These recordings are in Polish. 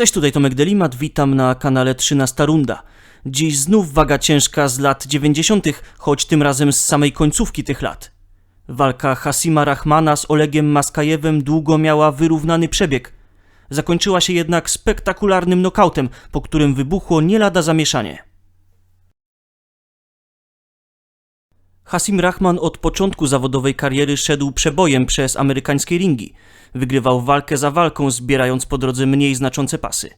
Cześć, tutaj Tomek Delimat, witam na kanale 13 Runda. Dziś znów waga ciężka z lat 90., choć tym razem z samej końcówki tych lat. Walka Hasima Rahmana z Olegiem Maskajewem długo miała wyrównany przebieg. Zakończyła się jednak spektakularnym nokautem, po którym wybuchło nie lada zamieszanie. Hasim Rahman od początku zawodowej kariery szedł przebojem przez amerykańskie ringi. Wygrywał walkę za walką, zbierając po drodze mniej znaczące pasy.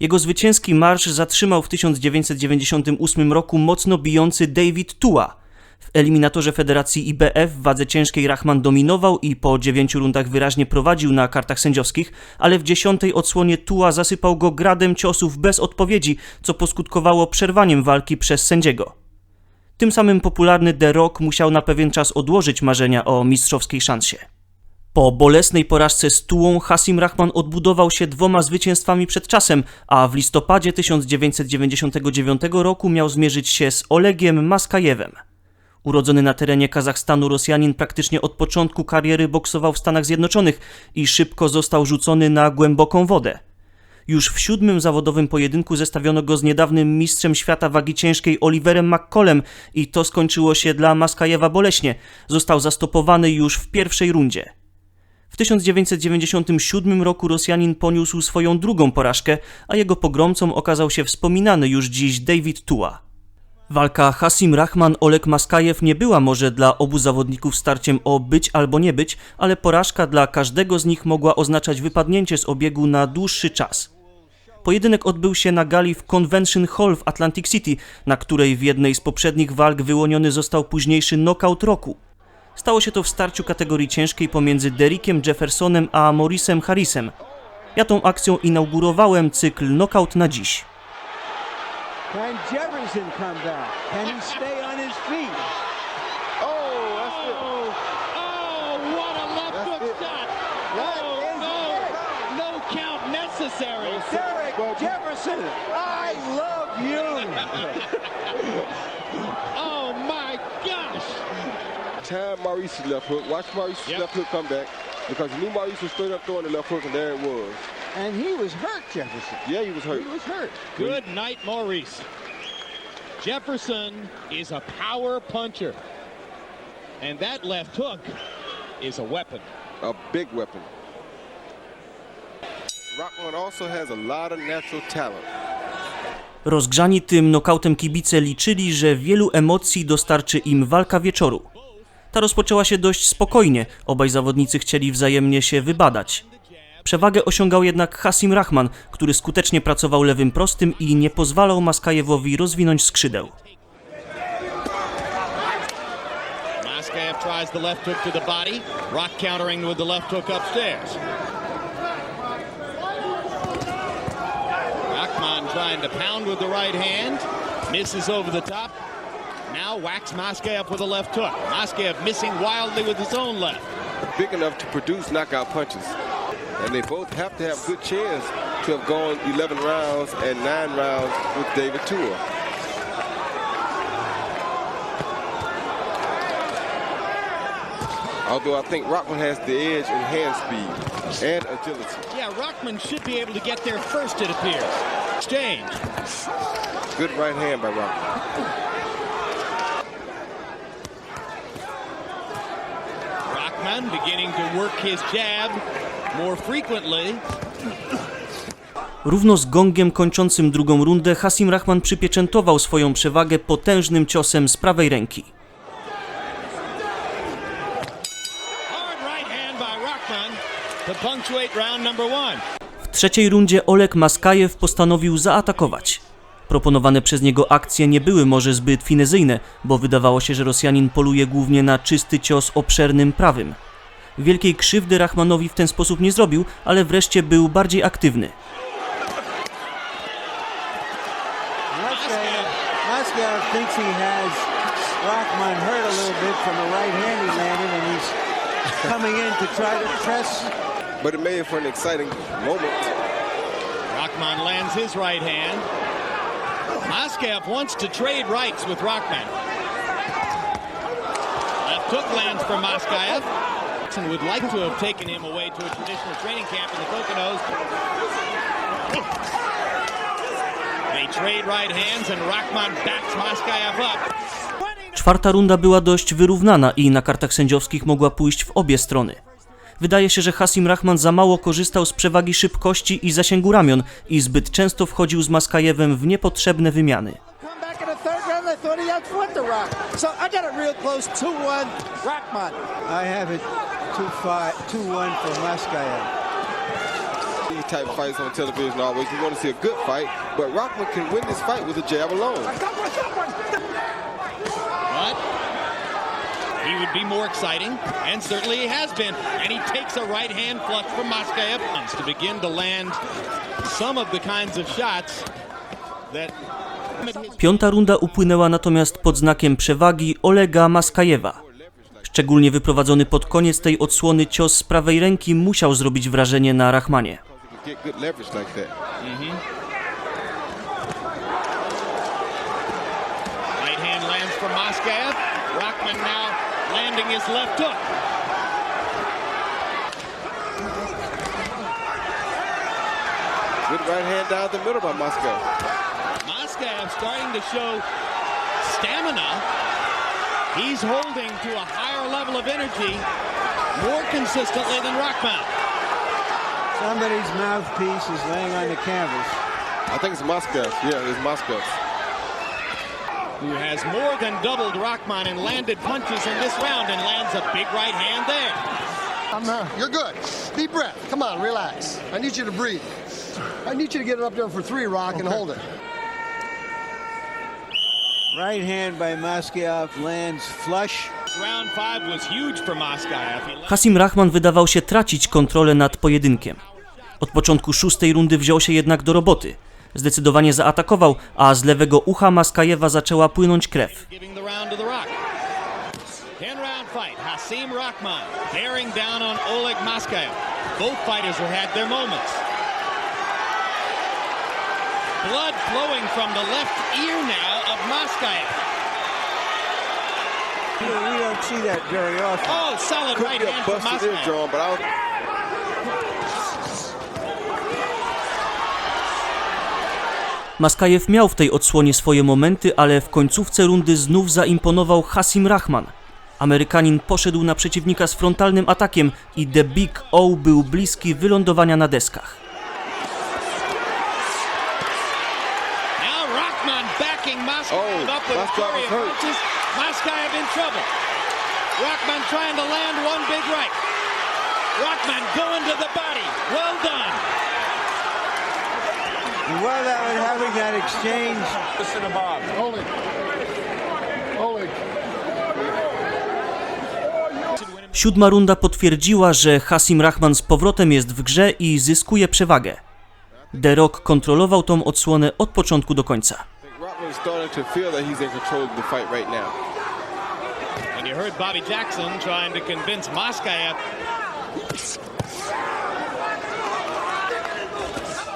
Jego zwycięski marsz zatrzymał w 1998 roku mocno bijący David Tua. W eliminatorze Federacji IBF w wadze ciężkiej Rahman dominował i po dziewięciu rundach wyraźnie prowadził na kartach sędziowskich, ale w dziesiątej odsłonie Tua zasypał go gradem ciosów bez odpowiedzi, co poskutkowało przerwaniem walki przez sędziego. Tym samym popularny The Rock musiał na pewien czas odłożyć marzenia o mistrzowskiej szansie. Po bolesnej porażce z Tułą Hasim Rahman odbudował się dwoma zwycięstwami przed czasem, a w listopadzie 1999 roku miał zmierzyć się z Olegiem Maskajewem. Urodzony na terenie Kazachstanu Rosjanin praktycznie od początku kariery boksował w Stanach Zjednoczonych i szybko został rzucony na głęboką wodę. Już w siódmym zawodowym pojedynku zestawiono go z niedawnym mistrzem świata wagi ciężkiej Oliverem McCollem i to skończyło się dla Maskajewa boleśnie. Został zastopowany już w pierwszej rundzie. W 1997 roku Rosjanin poniósł swoją drugą porażkę, a jego pogromcą okazał się wspominany już dziś David Tua. Walka Hasim Rahman-Oleg Maskajew nie była może dla obu zawodników starciem o być albo nie być, ale porażka dla każdego z nich mogła oznaczać wypadnięcie z obiegu na dłuższy czas. Pojedynek odbył się na gali w Convention Hall w Atlantic City, na której w jednej z poprzednich walk wyłoniony został późniejszy knockout roku. Stało się to w starciu kategorii ciężkiej pomiędzy Derrickiem Jeffersonem a Morrisem Harrisem. Ja tą akcją inaugurowałem cykl Knockout na dziś. Can Jefferson come back? Can he stay on his feet? Oh, that's it. Oh, what a left hook shot. Necessary. Derek Jefferson, I love you. Oh, my gosh. Time Maurice's left hook. Watch Maurice's Yep. left hook come back because you knew Maurice was straight up throwing the left hook, and there it was. And he was hurt, Jefferson. Yeah, he was hurt. He was hurt. Good night, Maurice. Jefferson is a power puncher. And that left hook is a weapon. A big weapon. Rozgrzani tym nokautem kibice liczyli, że wielu emocji dostarczy im walka wieczoru. Ta rozpoczęła się dość spokojnie, obaj zawodnicy chcieli wzajemnie się wybadać. Przewagę osiągał jednak Hasim Rahman, który skutecznie pracował lewym prostym i nie pozwalał Maskajewowi rozwinąć skrzydeł. Maskaev tries the left hook to the body. Rock countering with the left hook upstairs. Trying to pound with the right hand. Misses over the top. Now whacks Moskev with a left hook. Moskev missing wildly with his own left. Big enough to produce knockout punches. And they both have to have good chance to have gone 11 rounds and 9 rounds with David Tua. Although I think Rockman has the edge in hand speed and agility. Yeah, Rockman should be able to get there first, it appears. Exchange. Good right hand by Rockman. Rockman beginning to work his jab more frequently. Równo z gongiem kończącym drugą rundę Hasim Rahman przypieczętował swoją przewagę potężnym ciosem z prawej ręki. Hard right hand by Rockman to punctuate round number one. W trzeciej rundzie Oleg Maskajew postanowił zaatakować. Proponowane przez niego akcje nie były może zbyt finezyjne, bo wydawało się, że Rosjanin poluje głównie na czysty cios obszernym prawym. Wielkiej krzywdy Rahmanowi w ten sposób nie zrobił, ale wreszcie był bardziej aktywny. Moscow, Moscow thinks he has Rockman hurt a little bit from the right hand he landed, and he's coming in to try to press. But it made for an exciting moment. Rockman lands his right hand. Moscow wants to trade rights with Rockman. Left hook lands for Moskaev. Jackson would like to have taken him away to a traditional training camp in the Poconos. They trade right hands and Rahman backs up. Czwarta runda była dość wyrównana i na kartach sędziowskich mogła pójść w obie strony. Wydaje się, że Hasim Rahman za mało korzystał z przewagi szybkości i zasięgu ramion i zbyt często wchodził z Maskajewem w niepotrzebne wymiany. Come back in the third round, I thought he outfought the Rock. So I got it real close, 2-1, Rockman. I have it 2-5, 2-1 for Maskayev. These type of fights on television always, you want to see a good fight, but Rockman can win this fight with a jab alone. But he would be more exciting, and certainly he has been. And he takes a right hand flush from Moskayev to begin to land some of the kinds of shots that. Piąta runda upłynęła natomiast pod znakiem przewagi Olega Maskajewa. Szczególnie wyprowadzony pod koniec tej odsłony cios z prawej ręki musiał zrobić wrażenie na from Moskayev. Rockman now landing his left hook. Good right hand down the middle by Moscow. Moskayev starting to show stamina. He's holding to a higher level of energy more consistently than Rockman. Somebody's mouthpiece is laying on the canvas. I think it's Moscow. Yeah, it's Moscow. Who has more than doubled Rockman in landed punches in this round and lands a big right hand there. I'm, uh, you're good. Deep breath. Come on, relax. I need you to breathe. I need you to get it up there for three, Rock, and hold it. Right hand by Maskayev lands flush. Round five was huge for Moskayev. He Hasim Rahman wydawał się tracić kontrolę nad pojedynkiem. Od początku szóstej rundy wziął się jednak do roboty. Zdecydowanie zaatakował, a z lewego ucha Maskajewa zaczęła płynąć krew. Blood flowing from the left ear now of. You know, we don't see that very often. Oh, solid Could right hand from eardrum, but I. Maskajew miał w tej odsłonie swoje momenty, ale w końcówce rundy znów zaimponował Hasim Rahman. Amerykanin poszedł na przeciwnika z frontalnym atakiem i The Big O był bliski wylądowania na deskach. Now Rockman Oh. Rockman trying to land one big right. Rockman going to the body. Well done. And while they were having that exchange, Listen to Bob. Oleg. Oleg. Siódma runda potwierdziła, że Hasim Rahman z powrotem jest w grze i zyskuje przewagę. The Rock kontrolował tą odsłonę od początku do końca. And you heard Bobby Jackson trying to convince Moskayev.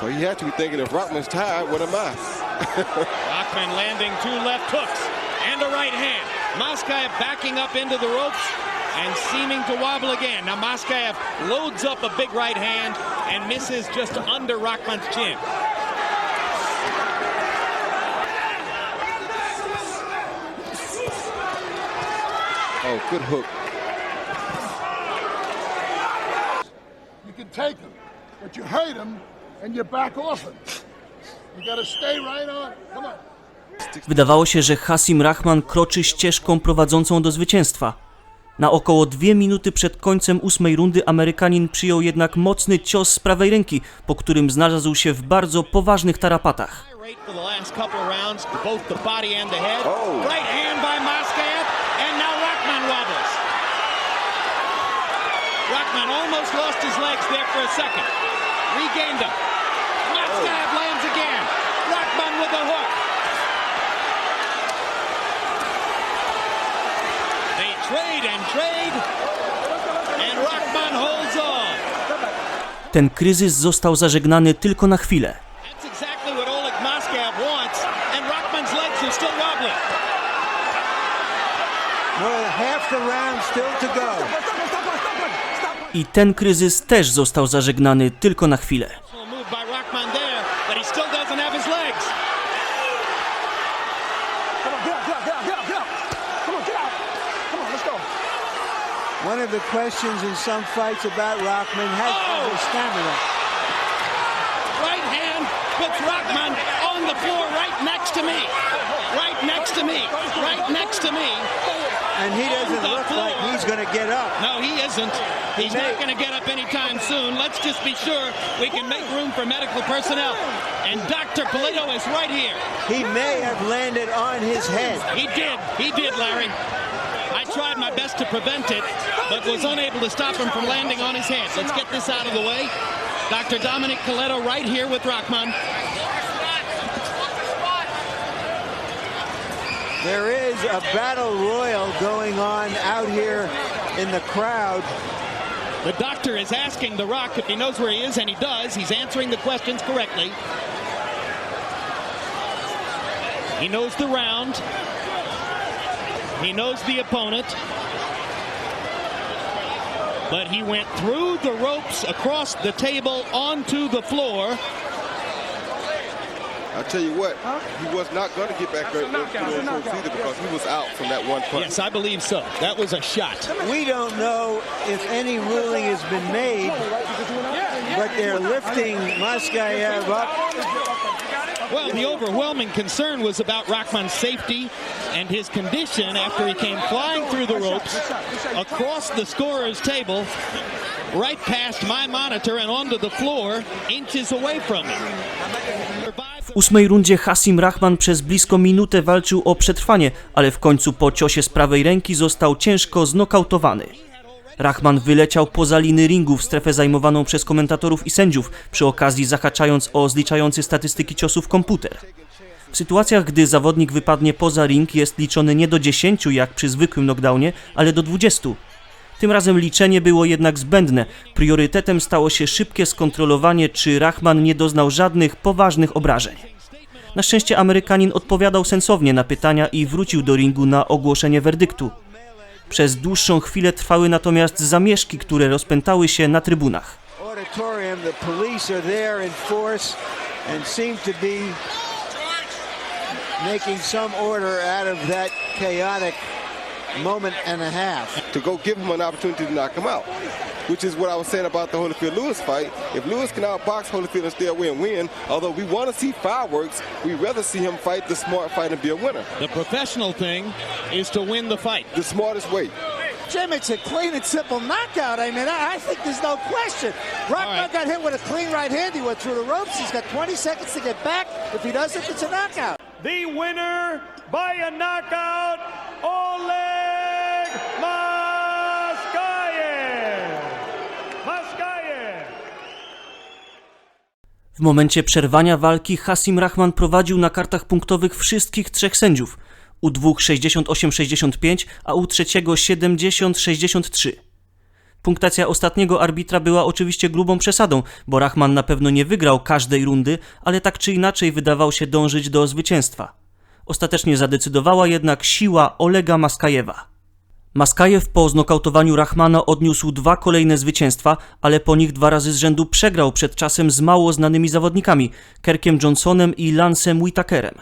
So he has to be thinking, if Rockman's tired, what am I? Rockman landing two left hooks and a right hand. Moskayev backing up into the ropes and seeming to wobble again. Now Moskayev loads up a big right hand and misses just under Rockman's chin. Oh, good hook. You can take him, but you hate him and you back off him. You gotta stay right on. Come on. Wydawało się, że Hasim Rahman kroczy ścieżką prowadzącą do zwycięstwa. Na około dwie minuty przed końcem ósmej rundy Amerykanin przyjął jednak mocny cios z prawej ręki, po którym znalazł się w bardzo poważnych tarapatach. Rockman almost lost his legs there for a second. Regained them. Lands again. Rockman with a hook. They trade and trade, and Rockman holds on. Ten kryzys został zażegnany tylko na chwilę. That's exactly what Oleg Moskayev wants, and Rockman's legs are still wobbly. more than half the round still to go. I ten kryzys też został zażegnany tylko na chwilę. One of the questions in some fights about Rockman has been Oh! his stamina. Right hand puts Rockman on the floor right next to me. Right next to me. Right next to me. And he doesn't look like he's going to get up. No, he isn't. He's not going to get up anytime soon. Let's just be sure we can make room for medical personnel. And Dr. Polito is right here. He may have landed on his head. He did. He did, Larry. I tried my best to prevent it, but was unable to stop him from landing on his head. Let's get this out of the way. Dr. Dominic Coletto right here with Rockman. There is a battle royal going on out here in the crowd. The doctor is asking The Rock if he knows where he is, and he does. He's answering the questions correctly. He knows the round. He knows the opponent. But he went through the ropes, across the table, onto the floor. I tell you what, he was not going to get back there you know, close either because he was out from that one punch. Yes, I believe so. That was a shot. We don't know if any ruling has been made, but they're lifting Moskayev up. Well, the overwhelming concern was about Rockman's safety and his condition after he came flying through the ropes across the scorer's table, right past my monitor and onto the floor, inches away from me. W ósmej rundzie Hasim Rahman przez blisko minutę walczył o przetrwanie, ale w końcu po ciosie z prawej ręki został ciężko znokautowany. Rahman wyleciał poza liny ringu w strefę zajmowaną przez komentatorów i sędziów, przy okazji zahaczając o zliczający statystyki ciosów komputer. W sytuacjach, gdy zawodnik wypadnie poza ring, jest liczony nie do 10 jak przy zwykłym knockdownie, ale do 20. Tym razem liczenie było jednak zbędne. Priorytetem stało się szybkie skontrolowanie, czy Rahman nie doznał żadnych poważnych obrażeń. Na szczęście Amerykanin odpowiadał sensownie na pytania i wrócił do ringu na ogłoszenie werdyktu. Przez dłuższą chwilę trwały natomiast zamieszki, które rozpętały się na trybunach. Making some order out of that chaotic moment and a half. to go give him an opportunity to knock him out. Which is what I was saying about the Holyfield Lewis fight. If Lewis can outbox Holyfield and stay away and win, although we want to see fireworks, we'd rather see him fight the smart fight and be a winner. The professional thing is to win the fight. The smartest way. Jim, it's a clean and simple knockout. I mean, I, I think there's no question. Rockman right. got hit with a clean right hand. He went through the ropes. He's got 20 seconds to get back. If he doesn't, it's a knockout. the winner by a knockout, Oleg Maskayev. Maskayev. W momencie przerwania walki Hasim Rahman prowadził na kartach punktowych wszystkich trzech sędziów. U dwóch 68-65, a u trzeciego 70-63. Punktacja ostatniego arbitra była oczywiście grubą przesadą, bo Rahman na pewno nie wygrał każdej rundy, ale tak czy inaczej wydawał się dążyć do zwycięstwa. Ostatecznie zadecydowała jednak siła Olega Maskajewa. Maskajew po znokautowaniu Rahmana odniósł dwa kolejne zwycięstwa, ale po nich dwa razy z rzędu przegrał przed czasem z mało znanymi zawodnikami Kerkiem Johnsonem i Lancem Whitakerem.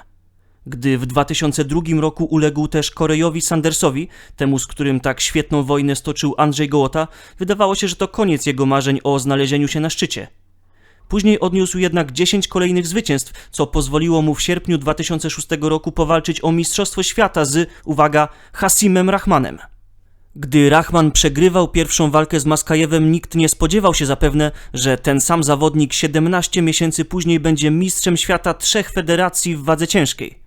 Gdy w 2002 roku uległ też Korejowi Sandersowi, temu z którym tak świetną wojnę stoczył Andrzej Gołota, wydawało się, że to koniec jego marzeń o znalezieniu się na szczycie. Później odniósł jednak 10 kolejnych zwycięstw, co pozwoliło mu w sierpniu 2006 roku powalczyć o Mistrzostwo Świata z, uwaga, Hasimem Rahmanem. Gdy Rahman przegrywał pierwszą walkę z Maskajewem, nikt nie spodziewał się zapewne, że ten sam zawodnik 17 miesięcy później będzie mistrzem świata trzech federacji w wadze ciężkiej.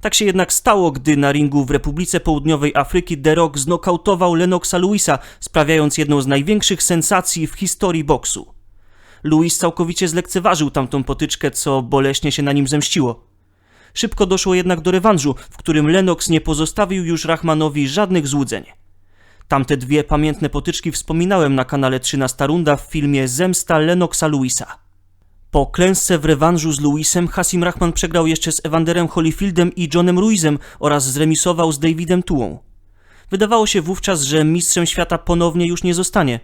Tak się jednak stało, gdy na ringu w Republice Południowej Afryki The Rock znokautował Lennoxa Lewisa, sprawiając jedną z największych sensacji w historii boksu. Lewis całkowicie zlekceważył tamtą potyczkę, co boleśnie się na nim zemściło. Szybko doszło jednak do rewanżu, w którym Lennox nie pozostawił już Rahmanowi żadnych złudzeń. Tamte dwie pamiętne potyczki wspominałem na kanale 13 Runda w filmie Zemsta Lennoxa Lewisa. Po klęsce w rewanżu z Lewisem Hasim Rahman przegrał jeszcze z Evanderem Holyfieldem i Johnem Ruizem oraz zremisował z Davidem Tułą. Wydawało się wówczas, że mistrzem świata ponownie już nie zostanie.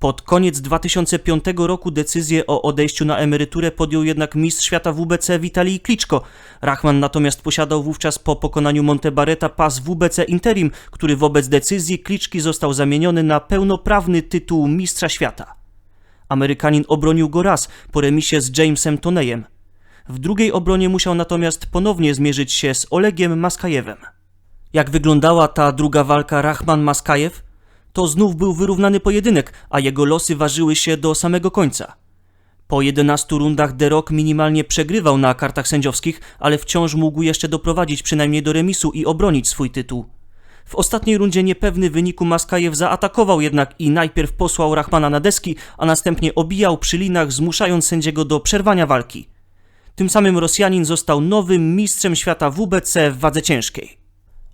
Pod koniec 2005 roku decyzję o odejściu na emeryturę podjął jednak mistrz świata WBC Witalij Kliczko. Rachman natomiast posiadał wówczas po pokonaniu Montebareta pas WBC Interim, który wobec decyzji Kliczki został zamieniony na pełnoprawny tytuł mistrza świata. Amerykanin obronił go raz po remisie z Jamesem Toneyem. W drugiej obronie musiał natomiast ponownie zmierzyć się z Olegiem Maskajewem. Jak wyglądała ta druga walka Rachman-Maskajew? To znów był wyrównany pojedynek, a jego losy ważyły się do samego końca. Po 11 rundach The Rock minimalnie przegrywał na kartach sędziowskich, ale wciąż mógł jeszcze doprowadzić przynajmniej do remisu i obronić swój tytuł. W ostatniej rundzie niepewny wyniku Maskajew zaatakował jednak i najpierw posłał Rachmana na deski, a następnie obijał przy linach, zmuszając sędziego do przerwania walki. Tym samym Rosjanin został nowym mistrzem świata WBC w wadze ciężkiej.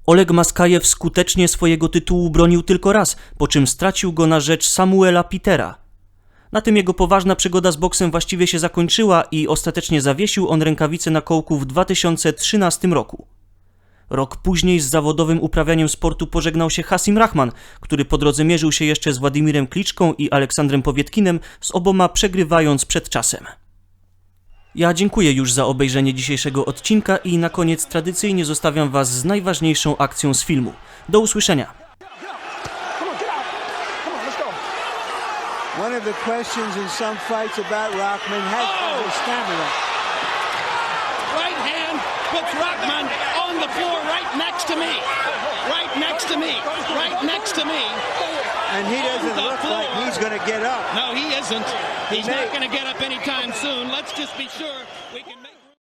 Oleg Maskajew skutecznie swojego tytułu bronił tylko raz, po czym stracił go na rzecz Samuela Petera. Na tym jego poważna przygoda z boksem właściwie się zakończyła i ostatecznie zawiesił on rękawice na kołku w 2013 roku. Rok później z zawodowym uprawianiem sportu pożegnał się Hasim Rahman, który po drodze mierzył się jeszcze z Władimirem Kliczką i Aleksandrem Powietkinem, z oboma przegrywając przed czasem. Ja dziękuję już za obejrzenie dzisiejszego odcinka i na koniec tradycyjnie zostawiam Was z najważniejszą akcją z filmu. Do usłyszenia! One of the questions in some fights about Rockman has been his stamina. Right hand puts Rockman on the floor right next to me. Right next to me. Right next to me. And he doesn't look floor. like he's going to get up. No, he isn't. He's may- not going to get up anytime soon. Let's just be sure we can make.